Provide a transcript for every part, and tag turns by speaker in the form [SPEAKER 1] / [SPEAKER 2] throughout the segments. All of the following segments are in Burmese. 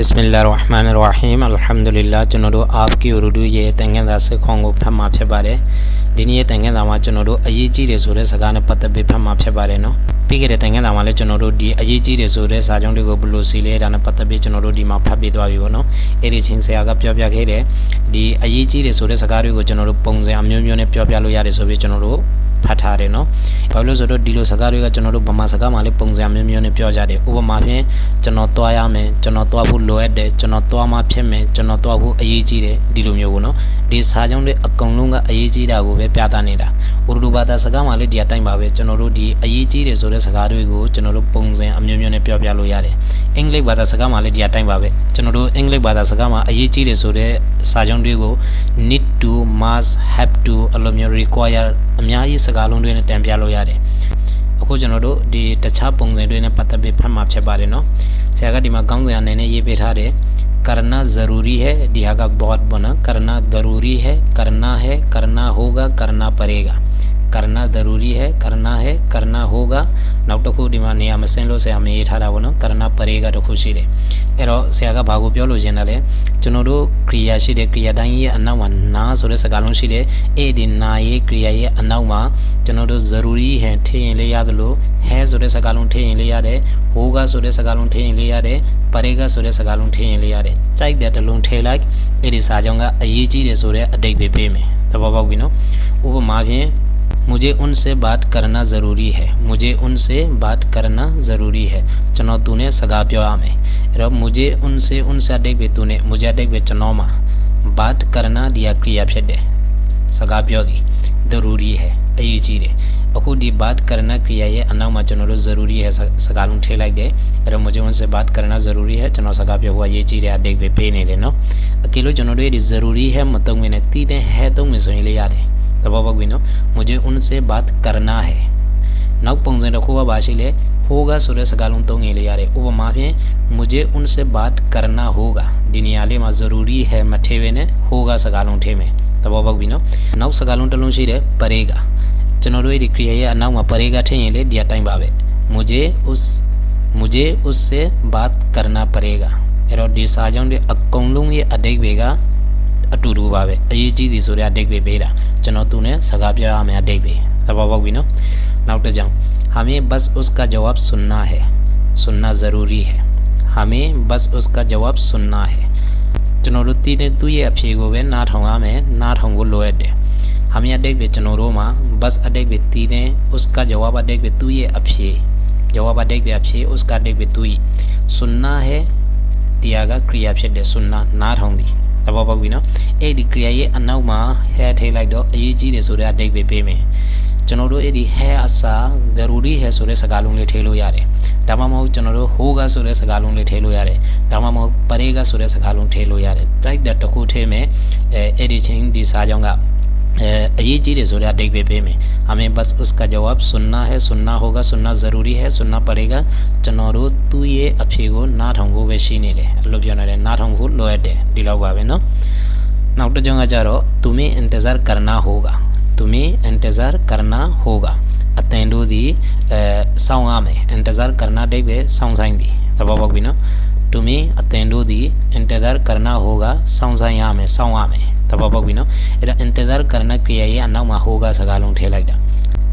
[SPEAKER 1] Bismillahirrahmanirrahim Alhamdulillah ကျွန်တော်တို့ APK Urdu ရဲ့တန်ခမ်းစာစစ်ခွန်ကိုဖတ်မှာဖြစ်ပါတယ်ဒီနေ့ရဲ့တန်ခမ်းစာမှာကျွန်တော်တို့အရေးကြီးတယ်ဆိုတဲ့စကားနဲ့ပတ်သက်ပြီးဖတ်မှာဖြစ်ပါတယ်နော်ပြီးခဲ့တဲ့တန်ခမ်းစာမှာလည်းကျွန်တော်တို့ဒီအရေးကြီးတယ်ဆိုတဲ့စာကြောင်းတွေကိုဘယ်လိုစီလဲဒါနဲ့ပတ်သက်ပြီးကျွန်တော်တို့ဒီမှာဖတ်ပြီးသွားပြီပေါ့နော်အဲ့ဒီချင်းဆရာကပြောပြခဲ့တယ်ဒီအရေးကြီးတယ်ဆိုတဲ့စကားတွေကိုကျွန်တော်တို့ပုံစံအမျိုးမျိုးနဲ့ပြောပြလို့ရတယ်ဆိုပြီးကျွန်တော်တို့ ဖတ်ထားတယ်နော်။ဘာလို့လဲဆိုတော့ဒီလိုစကားတွေကကျွန်တော်တို့ဗမာစကားမှာလည်းပုံစံမျိုးမျိုးနဲ့ပြောကြတယ်။ဥပမာဖြင့်ကျွန်တော်သွားရမယ်၊ကျွန်တော်သွားဖို့လိုအပ်တယ်၊ကျွန်တော်သွားမှဖြစ်မယ်၊ကျွန်တော်သွားဖို့အရေးကြီးတယ်ဒီလိုမျိုးပေါ့နော်။ ဒီစာကြောင်းတွေအကုန်လုံးကအရေးကြီးတာကိုပဲပြသနေတာ။ဥရဒူဘာသာစကားမှာလည်းဒီအတိုင်းပါပဲကျွန်တော်တို့ဒီအရေးကြီးတယ်ဆိုတဲ့စကားတွေကိုကျွန်တော်တို့ပုံစံအမျိုးမျိုးနဲ့ပြောပြလို့ရတယ်။အင်္ဂလိပ်ဘာသာစကားမှာလည်းဒီအတိုင်းပါပဲကျွန်တော်တို့အင်္ဂလိပ်ဘာသာစကားမှာအရေးကြီးတယ်ဆိုတဲ့စာကြောင်းတွေကို need to must have to အလိုမျိုး require အများကြီးစကားလုံးတွေနဲ့တန်ပြလို့ရတယ် အခုကျွန်တော်တို့ဒီတခြားပုံစံတွေနဲ့ပတ်သက်ပြီးဖတ်မှာဖြစ်ပါတယ်နော်ဆရာကဒီမှာကောင်းစရာအနေနဲ့ရေးပေးထားတယ် करना ज़रूरी है दिया का बहुत बना करना ज़रूरी है करना है करना होगा करना पड़ेगा करना ज़रूरी है करना है करना होगा နောက်တစ်ခုဒီမှာနေရာမစင်းလို့ဆရာမေးထားတာပေါ့နော် करना पड़ेगा တစ်ခုရှိတယ်အဲ့တော့ဆရာကဘာကိုပြောလို့ရှင်တယ်လဲကျွန်တော်တို့ကရိယာရှိတဲ့ကရိယာတိုင်းရဲ့အနောက်မှာနာဆိုတဲ့စကားလုံးရှိတယ်အဲ့ဒီနာရဲ့ကရိယာရဲ့အနောက်မှာကျွန်တော်တို့ ज़रूरी है ထည့်ရင်လေးရသလို है ဆိုတဲ့စကားလုံးထည့်ရင်လေးရတယ် होगा ဆိုတဲ့စကားလုံးထည့်ရင်လေးရတယ် पड़ेगा ဆိုတဲ့စကားလုံးထည့်ရင်လေးရတယ်ကြိုက်တဲ့တစ်လုံးထည့်လိုက်အဲ့ဒီစာကြောင်းကအရေးကြီးတယ်ဆိုတဲ့အတိတ်ပဲပေးမယ်သဘောပေါက်ပြီနော်ဥပမာဖြင့် मुझे उनसे बात करना ज़रूरी है। मुझे उनसे बात करना ज़रूरी है। चनौतूने सगाप्यवा में। रब मुझे उनसे उनसे अडेक बेतूने मुझे अडेक माँ बात करना दिया क्रिया दे सगा प्यो दी। ज़रूरी है। अयी चीरे अखुदी बात करना क्रिया ये अनामा चनोरो ज़रूरी है। सगालू ठेला गए अरे मुझे उनसे बात करना ज़रूरी है। चनो सगाप्य हुआ ये चीरे अडेक बे पे नहीं लेना अकेलो ये ज़रूरी है। मतंग में नती है तो मुझे याद है သုံးမယ်ဆိုရင်လေးရတယ်သဘောပေါက်ပြီနော် मुझे उनसे बात करना है နောက်ပုံစံတစ်ခုကပါရှိလေ होगा ဆိုတဲ့စကားလုံးသုံးရင်လေးရတယ်ဥပမာဖြင့် मुझे उनसे बात करना होगा ဒီနေရာလေးမှာ ज़रूरी है မထည့်ဘဲနဲ့ होगा စကားလုံးထည့်မယ်သဘောပေါက်ပြီနော်နောက်စကားလုံးတစ်လုံးရှိတယ် पड़ेगा ကျွန်တော်တို့ဒီ क्रिया ရဲ့အနောက်မှာ पड़ेगा ထည့်ရင်လေဒီအတိုင်းပါပဲ मुझे उस मुझे उससे बात करना पड़ेगा အဲ့တော့ဒီစာကြောင်းတွေအကုန်လုံးရဲ့အတိတ်တွေက အတူတူပါပဲအရေးကြီးသည်ဆိုတဲ့အတိတ်ပဲပေးတာကျွန်တော်သူနဲ့စကားပြောရမယ်အတိတ်ပဲသဘောပေါက်ပြီနော်နောက်တစ်ကြောင်း हमें बस उसका जवाब सुनना है सुनना ज़रूरी है हमें बस उसका जवाब सुनना है ကျွန်တော်တို့တည်တဲ့သူ့ရဲ့အဖြေကိုပဲနားထောင်ရမယ်နားထောင်ဖို့လိုအပ်တယ် हमें အတိတ်ပဲကျွန်တော်တို့မှာ बस အတိတ်ပဲတည်တဲ့ उसका जवाब အတိတ်ပဲသူ့ရဲ့အဖြေ जवाब အတိတ်ပဲအဖြေ उसका အတိတ်ပဲသူ့ सुनना है တရားက क्रिया ဖြစ်တယ် सुनना နားထောင်သည် သဘောပေါက်ပြီနော်အဲ့ဒီ create ရဲ့အနောက်မှာ hair ထည့်လိုက်တော့အရေးကြီးတယ်ဆိုတဲ့အတိတ်ပဲပေးမယ်ကျွန်တော်တို့အဲ့ဒီ hair အစား daruri hair ဆိုတဲ့စကားလုံးလေးထည့်လို့ရတယ်ဒါမှမဟုတ်ကျွန်တော်တို့ ho ကဆိုတဲ့စကားလုံးလေးထည့်လို့ရတယ်ဒါမှမဟုတ် pare ကဆိုတဲ့စကားလုံးထည့်လို့ရတယ်တိုက်တာတစ်ခုထည့်မယ်အဲ editing ဒီစာကြောင်းက ये चीज़ है सूर्य डिब्बे पे में। हमें बस उसका जवाब सुनना है, सुनना होगा, सुनना ज़रूरी है, सुनना पड़ेगा। चनौरो, तू ये अफीगो, ना रहो। वैशीने रे लोबियोना रे ना ठंगो लोए डे डिला हुआ है ना? नाउटा जंगा चारो तुम्हें इंतज़ार करना होगा। तुम्हें इंतज़ार करना होगा। अतेंडो दी साउंगा में। इंतज़ार करना देख साउंग साइंग दी। तबाबक भी ना? तुम्हें အတန်တို့သည် इंतज़ार करना होगा စောင့်ဆိုင်ရမယ်စောင့်ရမယ်သဘောပေါက်ပြီနော်အဲ့တော့ इंतज़ार करना ကြရရဲ့အနောက်မှာ होगा စကားလုံးထည့်လိုက်တာ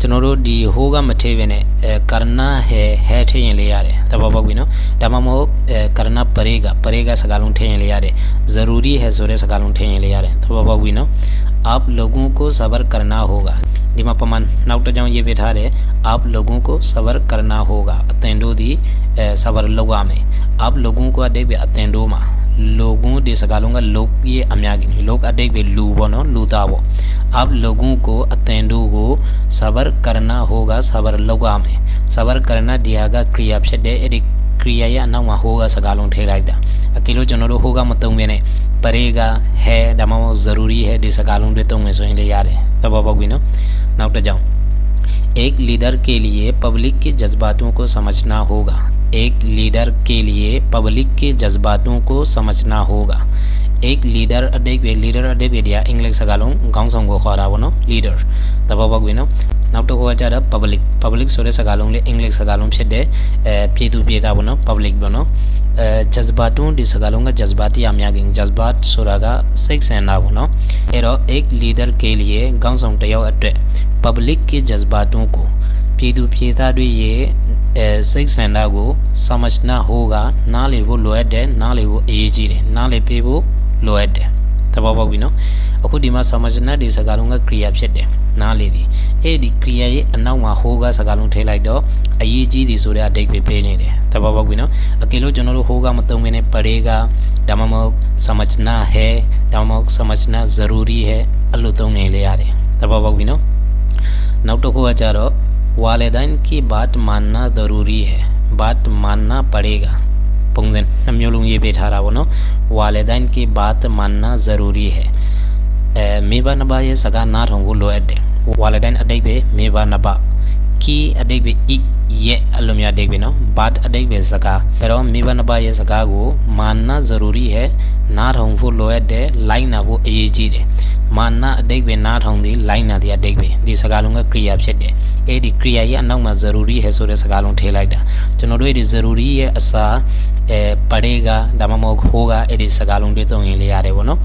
[SPEAKER 1] ကျွန်တော်တို့ဒီ होगा မထည့်ဘဲနဲ့အဲ करना है है ထည့်ရင်လေးရတယ်သဘောပေါက်ပြီနော်ဒါမှမဟုတ်အဲ करना पड़ेगा पड़ेगा စကားလုံးထည့်ရင်လေးရတယ် ज़रूरी है ဆိုတဲ့စကားလုံးထည့်ရင်လေးရတယ်သဘောပေါက်ပြီနော် आप लोगों को सब्र करना होगा ဒီမှာပမာဏနောက်တစ်ကြောင်းရေးပြထားတယ် आप लोगों को सब्र करना होगा အသင်တို့ဒီအဲ सब्र လုပ်ရမယ် अब लोगों को अधिक देख तेंडोमा लोगों दे सकालूँगा लोग ये अम्यागिन लोग अधिक अदेख बे लूबनो लूतावो अब लोगों को अतेंडू को सबर करना होगा, सबर लोगा में सबर करना दिया दियागा क्रिया दे एरिक क्रिया या ना वहाँ होगा सकालों ठेला आएगा अकेलो जनरो होगा मतलब मैंने परेगा है डमा ज़रूरी है दे सकालों दे तो मैं सोहेंगे यार है। तब अब भी ना? ना उठ जाऊँ एक लीडर के लिए पब्लिक के जज्बातों को समझना होगा। एक लीडर के लिए पब्लिक के जज्बातों को समझना होगा एक leader အတိတ်ပဲ leader အတိတ်ပဲဒီကအင်္ဂလိပ်စကားလုံးခေါင်းဆောင်ကိုခေါ်တာပေါ့နော် leader သဘောပေါက်ပြီနော်နောက်တစ်ခုကကြတော့ public public ဆိုတဲ့စကားလုံးလေးအင်္ဂလိပ်စကားလုံးဖြစ်တဲ့အဲပြည်သူပြည်သားပေါ့နော် public ပေါ့နော်အဲ jazbatun ဒီစကားလုံးက jazbat ရများခင် jazbat ဆိုတာကစိတ်ဆန္ဒပေါ့နော်အဲ့တော့ एक leader के लिए ခေါင်းဆောင်တစ်ယောက်အတွက် public के jazbatun ကိုပြည်သူပြည်သားတွေရဲ့ အဲစိတ်ဆန္ဒကို samajna hoga နားလည်ဖို့လိုအပ်တယ်နားလည်ဖို့အရေးကြီးတယ်နားလည်ပေးဖို့လိုအပ်တယ်သဘောပေါက်ပြီနော်အခုဒီမှာ samajna ဒီစကားလုံးက kriya ဖြစ်တယ်နားလည်သည်အဲ့ဒီ kriya ရဲ့အနောက်မှာ hoga စကားလုံးထည့်လိုက်တော့အရေးကြီးသည်ဆိုတဲ့အဓိပ္ပာယ်ပေးနေတယ်သဘောပေါက်ပြီနော်အကယ်လို့ကျွန်တော်တို့ hoga မသုံးဘဲနဲ့ parega ဒါမှမဟုတ် samajna hai ဒါမှမဟုတ် samajna zaruri hai အဲ့လိုသုံးနေလေရတယ်သဘောပေါက်ပြီနော်နောက်တစ်ခုကကြတော့ वालदान की बात मानना ज़रूरी है। बात मानना पड़ेगा। पुंगजन नम्योलुंग ये बैठा रहा बोनो वालदान की बात मानना ज़रूरी है। मेबा नबा ये सगा नार रहूँ लो एडे वालदान अडे पे मेबा नबा। မိဘနှစ်ပါး की အတိတ်ပဲ i ရဲ့အလိုမျိုးအတိတ်ပဲနော် but အတိတ်ပဲစကားဒါတော့မိဘနှစ်ပါးရဲ့စကားကို मानना ज़रूरी है နားထောင်ဖို့လိုအပ်တယ်လိုက်နာဖို့အရေးကြီးတယ်မာနအတိတ်ပဲနားထောင်သည်လိုက်နာသည်အတိတ်ပဲဒီစကားလုံးကကရိယာဖြစ်တယ်အဲ့ဒီကရိယာရဲ့အနောက်မှာ zaruri ဟဲဆိုတဲ့စကားလုံးထည့်လိုက်တာကျွန်တော်တို့ဒီ zaruri ရဲ့အစားအဲပရေကဒါမှမဟုတ်ခိုးကအဲ့ဒီစကားလုံးတွေသုံးရင်လေရတယ်ပေါ့နော်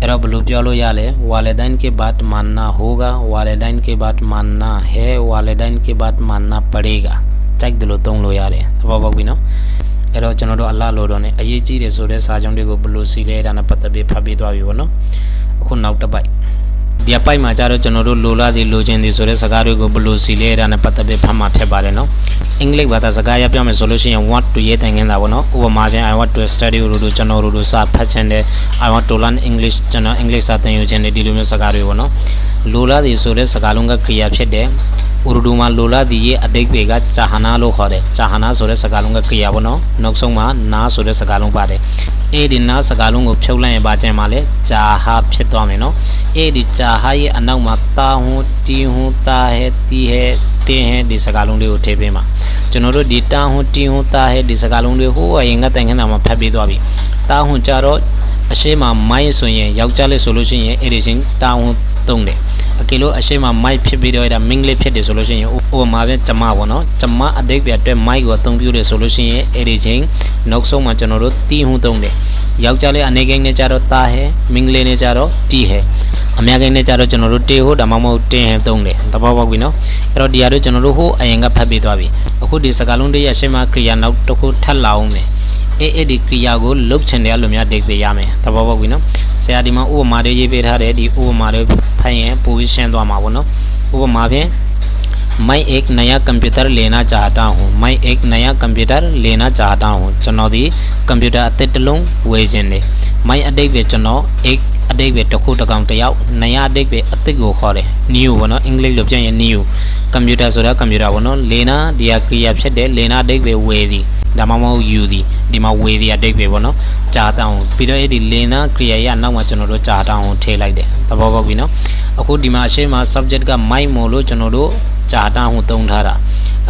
[SPEAKER 1] အဲ့တော့ဘယ်လိုပြောလို့ရလဲ वालिदैन के बात मानना होगा वालिदैन के बात मानना है वालिदैन के बात मानना पड़ेगा ကြိုက်တယ်လို့သုံးလို့ရတယ်သဘောပေါက်ပြီနော်အဲ့တော့ကျွန်တော်တို့အလားလို့တော့ ਨੇ အရေးကြီးတယ်ဆိုတဲ့စာကြောင်းတွေကိုဘယ်လိုစီလဲတာနဲ့ပတ်သက်ပြီးဖတ်ပြီးသွားပြီပေါ့နော်အခုနောက်တစ်ပိုက် ဒီအပိုက်မှာကျတော့ကျွန်တော်တို့လိုလားသည်လိုချင်သည်ဆိုတဲ့စကားတွေကိုဘယ်လိုစီလဲတာနဲ့ပတ်သက်ပြီးဖတ်မှာဖြစ်ပါတယ်နော်အင်္ဂလိပ်ဘာသာစကားရပြောမယ်ဆိုလို့ရှိရင် want to ရေးတိုင်နေတာပေါ့နော်ဥပမာဖြင့် I want to study လို့ကျွန်တော်တို့စာဖတ်ချင်တယ် I want to learn English ကျွန်တော် English စာသင်ယူချင်တယ်ဒီလိုမျိုးစကားတွေပေါ့နော်လိုလားသည်ဆိုတဲ့စကားလုံးက clear ဖြစ်တယ် ဥရဒူမှာလိုလာဒီရဲ့အတိတ်တွေကဂျာဟနာလို့ခေါ်တယ်ဂျာဟနာဆိုတဲ့စကားလုံးကကြရပါတော့နောက်ဆုံးမှာနာဆိုတဲ့စကားလုံးပါတယ်အဲ့ဒီနာစကားလုံးကိုဖြုတ်လိုက်ရင်ပါကျန်ပါလေဂျာဟာဖြစ်သွားမယ်နော်အဲ့ဒီဂျာဟာရဲ့အနောက်မှာတာဟွန်းတီဟွန်းတာဟဲတီဟဲတင်းဟဲဒီစကားလုံးလေးကိုထည့်ပေးမှာကျွန်တော်တို့ဒီတာဟွန်းတီဟွန်းတာဟဲဒီစကားလုံးတွေဟိုးအရင်ကတိုင်ခဏမှာဖတ်ပြီးသွားပြီတာဟွန်းကြတော့အရှိမမိုင်းဆိုရင်ယောက်ျားလေးဆိုလို့ရှိရင်အဲ့ဒီချင်းတာဟွန်း သုံးတယ်အကယ်လို့အရှိမမိုက်ဖြစ်ပြီးတော့အဲ့ဒါမင်္ဂလိဖြစ်တယ်ဆိုလို့ရှိရင်ဥပမာပဲကျမပေါ့နော်ကျမအတိတ်ပြအတွက်မိုက်ကိုအသုံးပြုတယ်ဆိုလို့ရှိရင်အဲ့ဒီချင်းနောက်ဆုံးမှာကျွန်တော်တို့တီးဟုသုံးတယ်ယောက်ျားလေးအနေကိန်းနဲ့ကြတော့တာဟဲမင်္ဂလိနဲ့ကြတော့တီဟဲအများကိန်းနဲ့ကြတော့ကျွန်တော်တို့တေဟုတ်ဒါမှမဟုတ်တင်းဟဲသုံးတယ်သဘောပေါက်ပြီနော်အဲ့တော့ဒီဟာတို့ကျွန်တော်တို့ဟိုအရင်ကဖတ်ပြီးသွားပြီအခုဒီစကားလုံးတွေရဲ့အရှိမကရိယာနောက်တစ်ခုထပ်လာအောင်မယ် အေးအဲ့ဒီကရိယာကိုလုတ်ချင်တယ်လို့များဒိတ်ပေးရမယ်သဘောပေါက်ပြီနော်ဆရာဒီမှာဥပမာတွေရေးပေးထားတယ်ဒီဥပမာတွေဖတ်ရင်ပိုပြီးရှင်းသွားမှာပေါ့နော်ဥပမာဖြင့် मैं एक नया कंप्यूटर लेना चाहता हूँ मैं एक नया कंप्यूटर लेना चाहता हूँ ကျွန်တော်ဒီကွန်ပျူတာအသစ်တစ်လုံးဝယ်ခြင်းတယ် मैं အတိတ်ပဲကျွန်တော် एक အတိတ်ပဲတစ်ခုတစ်ကောင်တစ်ယောက်နရအတိတ်ပဲအသစ်ကိုခေါ်တယ် new ဘောနော်အင်္ဂလိပ်လိုပြန်ရင် new ကွန်ပျူတာဆိုတာကွန်ပျူတာဘောနော်လေနာဒီဟာကရိယာဖြစ်တယ်လေနာအတိတ်ပဲဝယ်သည်ဒါမှမဟုတ်ယူသည်ဒီမှာဝေသည်အတိတ်ပဲပေါ့နော်ကြာတောင်းပြီးတော့အဲ့ဒီလေနာကရိယာရနောက်မှာကျွန်တော်တို့ကြာတောင်းကိုထည့်လိုက်တယ်သဘောပေါက်ပြီနော်အခုဒီမှာအရှိမ subject က my မို့လို့ကျွန်တော်တို့ ကြာတာဟုသုံးထားတာ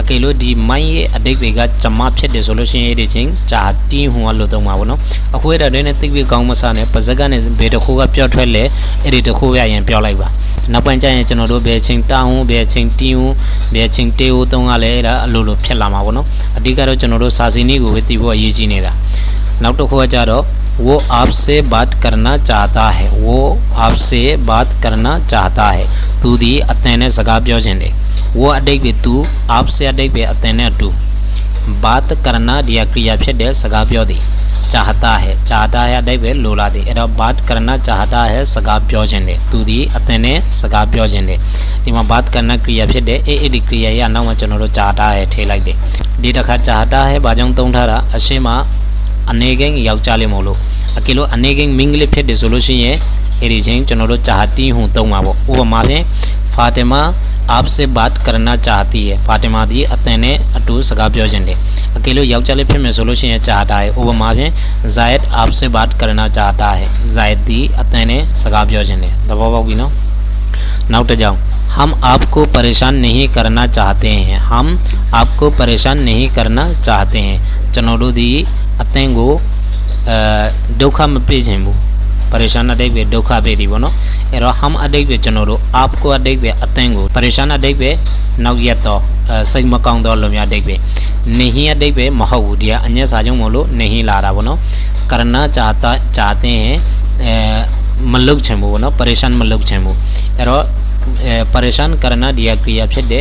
[SPEAKER 1] အကယ်လို့ဒီမိုင်းရဲ့အတိတ်တွေကဂျမဖြစ်တယ်ဆိုလို့ရှိရင်ဒီချင်းဂျာတင်းဟွန်ကလို့သုံးပါဘောနော်အခုအဲ့ဒါတွေနဲ့သိပြီးကောင်းမစားနဲ့ပါဇက်ကနဲ့ဘယ်တစ်ခုကပြော့ထွက်လဲအဲ့ဒီတစ်ခုရရင်ပြောလိုက်ပါနောက်ပိုင်းကျရင်ကျွန်တော်တို့ဘယ်ချင်းတောင်းဟွန်ဘယ်ချင်းတင်းဟွန်ဘယ်ချင်းတေဟူသုံးကလည်းအဲ့ဒါအလိုလိုဖြစ်လာမှာဘောနော်အဓိကတော့ကျွန်တော်တို့စာစီနီးကိုပဲသိဖို့အရေးကြီးနေတာနောက်တစ်ခုကကြတော့ वो आपसे बात करना चाहता है वो आपसे बात करना चाहता है သူဒီအတန်နဲ့စကားပြောခြင်းတယ် वो အတိတ်ပဲ तू आपसे အတိတ်ပဲအတန်နဲ့အတူ बात करना ဒီကक्रिया ဖြစ်တဲ့စကားပြောသည် चाहता है चाहता है အတိတ်ပဲလိုလားသည်အဲ့တော့ बात करना चाहता है စကားပြောခြင်းတယ်သူဒီအတန်နဲ့စကားပြောခြင်းတယ်ဒီမှာ बात करना क्रिया ဖြစ်တဲ့အေးအဲ့ဒီ क्रिया ရဲ့အနောက်မှာကျွန်တော်တို့ चाहता है ထည့်လိုက်တယ်ဒီတစ်ခါ चाहता है ဘာကြောင့်သုံးထားတာအရှင်းမှာအနေကိန်းယောက်ျားလေးမို့လို့အကယ်လို့အနေကိန်းမင်္ဂလိဖြစ်တယ်ဆိုလို့ရှိရင် इरेजें चनोलो चाहती हूँ तो वहाँ वो वो मारे फातिमा आपसे बात करना चाहती है। फातिमा दी अतने अटू सगा झंडे अकेले यव चले फिर मेसोलो से चाहता है। वो मारे जायद आपसे बात करना चाहता है। जायद दी अतने सगाब्यो झंडे दबाओ गिनो नाउट जाओ। हम आपको परेशान नहीं करना चाहते हैं। हम आपको परेशान नहीं करना चाहते हैं। चनोडो दी अतेंगो दुखम पेजेंबू အသင်ကိုအဲဒုက္ခမပေးခြင်းဘူးပရိရှာနအတိတ်ပဲဒုက္ခပေသည်ပေါ့နော်အဲ့တော့ hum အတိတ်ပဲကျွန်တော်တို့ up ကိုအ परेशान करना दिया क्रिया फिर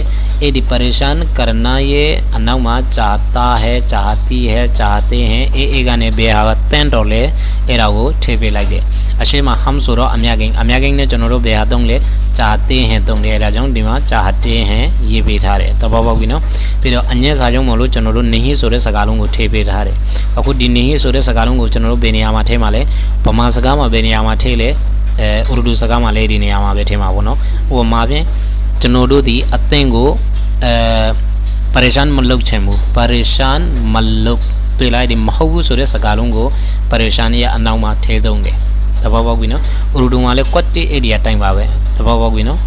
[SPEAKER 1] यदि परेशान करना ये अनुमा चाहता है चाहती है चाहते हैं ए एगाने बेहावत्तेन रोले एरावो ठेपे लगे अशे मा हम सुरो अम्यागेंग अम्यागेंग ने चनोरो बेहा दोंगले चाहते हैं दोंगले एरा जोंग दिमा चाहते हैं ये बेठा रहे तो बाबा गिनो फिर अन्य साजों मोलो चनोरो नहीं सुरे सगालों को ठेपे रहा रहे अखु दिन नहीं सुरे सगालों को चनोरो बेनियामा ठे माले पमा सगा मा बेनियामा ठे ले ဘူးပေါ့နော်ပရိရှာနမလုတ်ချင်ဘူးအဲ့တော့အဲပရိရှန်ကရဏဒီယကရိယာဖြစ်တဲ့အဲ့ဒီပရိရှန်ကရဏရဲ့အနောက်မှာဇာတာဟဲဇာတိဟဲဇာတေဟဲအေအေကနေဘေဟာတန်တော်လဲအဲ့ဒါကိုထည့်ပေးလိုက်တယ်အရှိမဟမ်ဆိုတော့အမြကိန်းအမြကိန်းနဲ့ကျွန်တော်တို့ဘေဟာသုံးလဲဇာတေဟဲသုံးတယ်အဲ့ဒါကြောင့်ဒီမှာဇာတေဟဲရေးပေးထားတယ်သဘောပေါက်ပြီနော်ပြီးတော့အညက်စာကြောင့်မလို့ကျွန်တော်တို့နေဟိဆိုတဲ့စကားလုံးကိုထည့်ပေးထားတယ်အခုဒီနေဟိဆိုတဲ့စကားလုံးကိုကျွန်တော်တို့ဘယ်နေရာမှာထည့်မှာလဲဗမာစကားမှာဘယ်နေရာမှာထည့်လဲအဲဥရဒူစကားမှာလည်းဒီနေရာမှာပဲထင်ပါဘောနော်ဟိုမှာဖြင့်ကျွန်တော်တို့ဒီအသင်ကိုအဲပရိရှန်မလုပ်ချင်ဘူးပရိရှန်မလုပ်တွေ့လိုက်ဒီမဟုတ်ဘူးဆိုတဲ့စကားလုံးကိုပရိရှန်ရဲ့အနောက်မှာထည့်သုံးတယ်သဘောပေါက်ပြီနော်ဥရဒူမှာလည်းကွက်တိဧရိယာတိုင်းပါပဲသဘောပေါက်ပြီနော်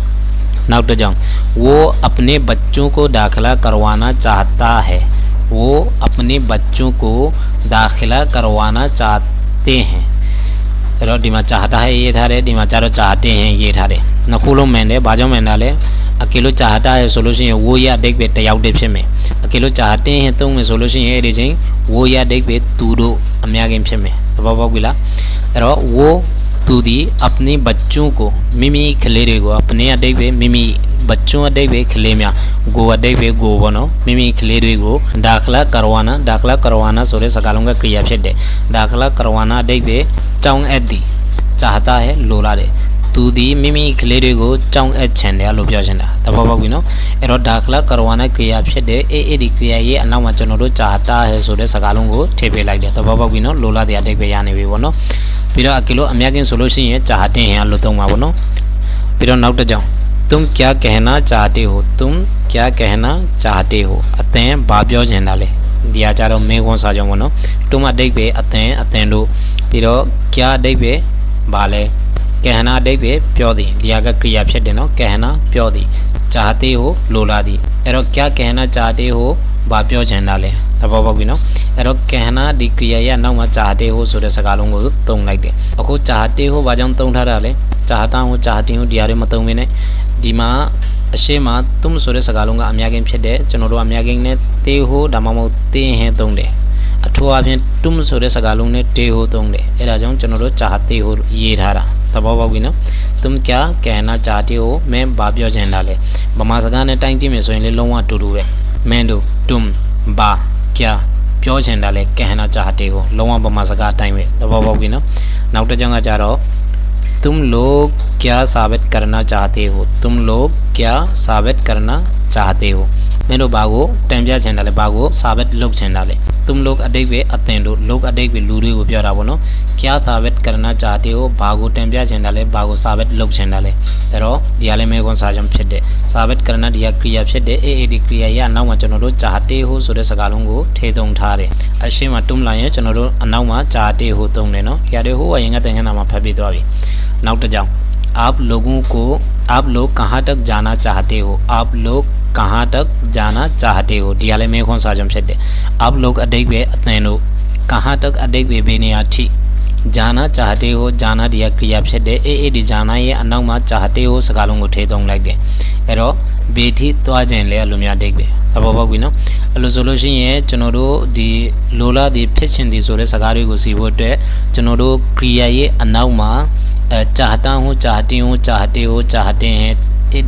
[SPEAKER 1] နောက်တစ်ကြောင် वो अपने बच्चों को दाखिला करवाना चाहता है वो अपने बच्चों को दाखिला करवाना चाहते हैं အဲ့တော့ဒီမှာကြာတာဟဲရေးထားတယ်ဒီမှာကြာတော့ကြာတင်ဟဲရေးထားတယ်နှစ်ခုလုံးမှန်တယ်ဘာကြောင့်မှန်တာလဲအကေလို့ကြာတာဟဲဆိုလို့ရှိရင်ဝိုးရအတိတ်ပဲတယောက်တည်းဖြစ်မယ်အကေလို့ကြာတင်ဟဲသုံးမယ်ဆိုလို့ရှိရင်အဲ့ဒီချင်းဝိုးရအတိတ်ပဲသူတို့အများကြီးဖြစ်မယ်သဘောပေါက်ပြီလားအဲ့တော့ဝိုးသူဒီ अपने बच्चों को မိမိကလေးတွေကို अपने အတိတ်ပဲမိမိ बच्चों အတိတ်ပဲကလေးများကိုအတိတ်ပဲကိုပေါ့နော်မိမိကလေးတွေကိုဒါခလာကရဝနာဒါခလာကရဝနာဆိုတဲ့စကားလုံးကကရိယာဖြစ်တယ်ဒါခလာကရဝနာအတိတ်ပဲကြောင်းအပ်သည်ဇာတာရဲ့လိုလာတယ်သူဒီမိမိကလေးတွေကိုကြောင်းအပ်ချင်တယ်လို့ပြောချင်တာသဘောပေါက်ပြီနော်အဲ့တော့ဒါခလာကရဝနာကရိယာဖြစ်တဲ့အေးအေးဒီကရိယာရဲ့အနောက်မှာကျွန်တော်တို့ဇာတာရဲ့ဆိုတဲ့စကားလုံးကိုထည့်ပေးလိုက်တယ်သဘောပေါက်ပြီနော်လိုလာတဲ့အတိတ်ပဲရနေပြီပေါ့နော်ပြီးတော့အကီလိုအများကြီးဆိုလို့ရှိရင်ဇာတင်ဟန်လို့သုံးပါပေါ့နော်ပြီးတော့နောက်တစ်ကြောင် तुम क्या कहना चाहते हो तुम क्या कहना चाहते हो အသင်ဘာပြောချင်တာလဲဒီကကြတော့မင်းခွန်းစာကြောင့်ပေါ့နော်တုံးမအတိတ်ပဲအသင်အသင်တို့ပြီးတော့ क्या အတိတ်ပဲဘာလဲကဟနာအတိတ်ပဲပြောသည်ဒီကကရိယာဖြစ်တယ်နော်ကဟနာပြောသည် चाहते हो လိုလားသည်အဲ့တော့ क्या कहना चाहते हो ဘာပြောချင်တာလဲသဘောပေါက်ပြီနော်အဲ့တော့ကဟနာဒီကရိယာရဲ့နောက်မှာ चाहते हो ဆိုတဲ့စကားလုံးကိုသုံးလိုက်တယ်အခု चाहते हो ဘာကြောင့်သုံးထားတာလဲ ဂျာတောင်းကိုဂျာတင်ကိုဒီဟာတွေမသုံးမင်းနဲ့ဒီမှာအရှိမသူ့ဆိုတဲ့စကားလုံးကအများကြီးဖြစ်တယ်ကျွန်တော်တို့အများကြီးနဲ့တေဟိုဒါမှမဟုတ်တင်းဟင်းသုံးတယ်အထူးအဖြင့်တုမဆိုတဲ့စကားလုံးနဲ့တေဟိုသုံးတယ်အဲဒါကြောင့်ကျွန်တော်တို့ဂျာတေဟိုရေးထားတာသဘောပေါက်ပြီနော်သူမကကဲနာဂျာတေဟိုမင်းဘာပြောချင်တာလဲဗမာစကားနဲ့တိုင်းကြည့်မယ်ဆိုရင်လည်းလုံးဝတူတူပဲမင်းတို့တုမဘာကပြောချင်တာလဲကဲနာဂျာတေဟိုလုံးဝဗမာစကားအတိုင်းပဲသဘောပေါက်ပြီနော်နောက်တစ်ကြောင်ကကြတော့ तुम लोग क्या साबित करना चाहते हो? तुम लोग क्या साबित करना चाहते हो? မင်းတို့ဘာကိုတန်ပြချင်တာလဲဘာကို साबित လုပ်ချင်တာလဲ तुम लोग အတိတ်ပဲအသင်တို့ लोग အတိတ်ပဲလူတွေကိုပြောတာပေါ့နော် क्या साबित करना चाहते हो ဘာကိုတန်ပြချင်တာလဲဘာကို साबित လုပ်ချင်တာလဲအဲ့တော့ဒီကလည်းမဲခွန်းစာကြောင့်ဖြစ်တဲ့ साबित करना ဒီကကရိယာဖြစ်တဲ့အေးအေးဒီကရိယာရဲ့အနောက်မှာကျွန်တော်တို့ चाहते हो ဆိုတဲ့စကားလုံးကိုထေသုံးထားတယ်အရှင်းမှာ तुम လာရင်ကျွန်တော်တို့အနောက်မှာ चाहते हो သုံးတယ်နော် चाहते हो ကရင်ကတန်ခမ်းတာမှာဖတ်ပြီးသွားပြီနောက်တစ်ကြောင် आप लोगों को आप लोग कहाँ तक जाना चाहते हो आप लोग कहाँ तक जाना चाहते हो? दियाले कौन सा जमशेद आप लोग अधिक बे अतनो कहाँ तक अधिक वे बे बेनियाठी जाना चाहते हो, जाना दिया क्रिया से दे ए ए, डी, जाना ये अनंग मा चाहते हो, सकालों ठे दोंग लाग दे। एरो बेठी तो आ जेन ले अलुमिया देख बे अब अब बिना अलो सोलो सी ये चनोरो दी, लोला दी फिशन दी सोरे सगारी गुसी बोटे चनोरो क्रिया ये अनंग मा चाहता हूँ, चाहती हूँ, चाहते हो, चाहते हैं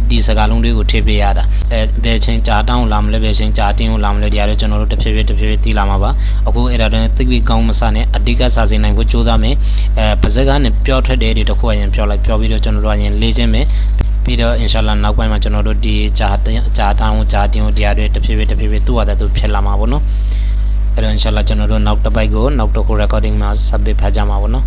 [SPEAKER 1] ဒီစကားလုံးတွေကိုထည့်ပေးရတာအဲဘယ်ချိန်ကြာတောင်းလာမလဲဘယ်ချိန်ကြာတင်းကိုလာမလဲဒီအရကျွန်တော်တို့တစ်ဖြည်းဖြည်းတစ်ဖြည်းဖြည်းသိလာမှာပါအခုအဲ့ဒါတော့သိပြီးကောင်းမစနဲ့အဓိကစာစင်နိုင်ကိုကြိုးစားမယ်အဲပါဇက်ကနေပြောထွက်တယ်ဒီတစ်ခုအရင်ပြောလိုက်ပြောပြီးတော့ကျွန်တော်တို့အရင်လေ့ကျင့်မယ်ပြီးတော့အင်ရှာလာနောက်ပိုင်းမှာကျွန်တော်တို့ဒီဂျာဂျာတောင်းဂျာတင်းကိုတရားတွေတစ်ဖြည်းဖြည်းတစ်ဖြည်းဖြည်းသူ့ဟာသူဖြစ်လာမှာပေါ့နော်အဲ့တော့အင်ရှာလာကျွန်တော်တို့နောက်တစ်ပိုက်ကိုနောက်တစ်ခု recording မှာ submit ဖတ်ကြမှာပေါ့နော်